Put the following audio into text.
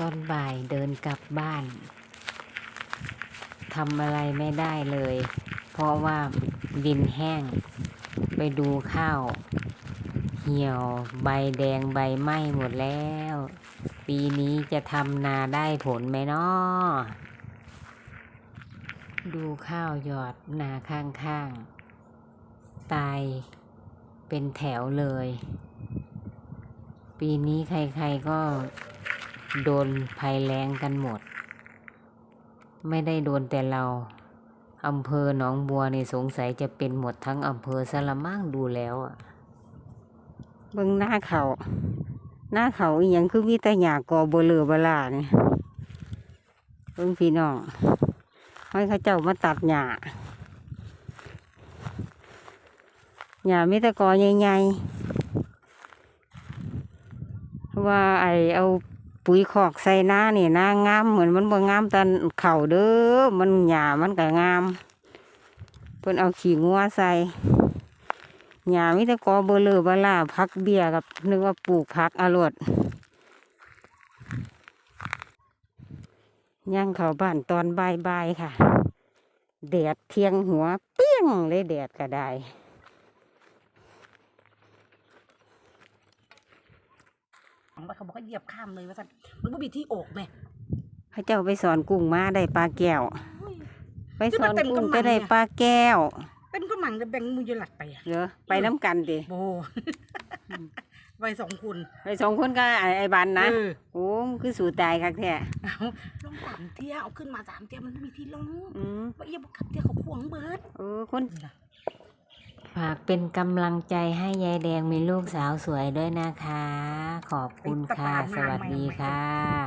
ตอนบ่ายเดินกลับบ้านทำอะไรไม่ได้เลย เพราะว่าดินแห้ง ไปดูข้าว เหี่ยวใบแดงใบไหม้หมดแล้ว ปีนี้จะทำนาได้ผลไหมนาะดูข้าวหยอดนาข้างๆ ตายเป็นแถวเลย ปีนี้ใครๆก็ โดนภัยแล้งกันหมด ไม่ได้โดนแต่เราอำเภอหนองบัวนี่สงสัยจะเป็นหมดทั้งอำเภอสละมั่งดูแล้วอะเบิ่งหน้าเขา หน้าเขาอีหยังคือมีแต่หญ้ากอเบลอบลานี่เบิ่งพี่น้องให้เขาเจ้ามาตัดหญ้าหญ้ามีแต่กอใหญ่ๆว่าไอเอา ปุ๋ยคอกใส่หน้านี่หน้างามเหมือนมันบ่งามแตันเข่าเด้อมันหญ้ามันก็งาม เพิ่นเอาขี้งัวใส่หญ้ามีแต่กอเบลอบลาพักเบียกับนึกว่าปลูกพักอรวดย่างเขาบ้านตอนบ่ายๆค่ะแดดเทียงหัวเปี้ยงเลยแดดก็ได้ ว่าเขาบอกว่าเหยียบข้ามเลยว่าสันมันบ่มีที่โอกไหมพระเจ้าไปสอนกุ้งมาได้ปลาแก้วอุ้ยไปสอนที่มันเต็มกุ้งกำมังจะได้เนี่ยปลาแก้ว เป็นก็หมังจะแบ่งมือจะหลัดไปอะเหรอไปน้ำกันดิโบไปสองคนไปสองคนก็ไอ้ไอ้บันนะเออโอ้มันคือสู่ตายคักแท้เอาลงสามเที่ยวเอาขึ้นมาสามเที่ยวมันไม่มีที่ลงอืมว่าเอียบขับเที่ยวเขาควงเบิดเออคนนี่ล่ะฝากเป็นกำลังใจให้ยายแดงมีลูกสาวสวยด้วยนะคะ ขอบคุณค่ะ สวัสดีค่ะ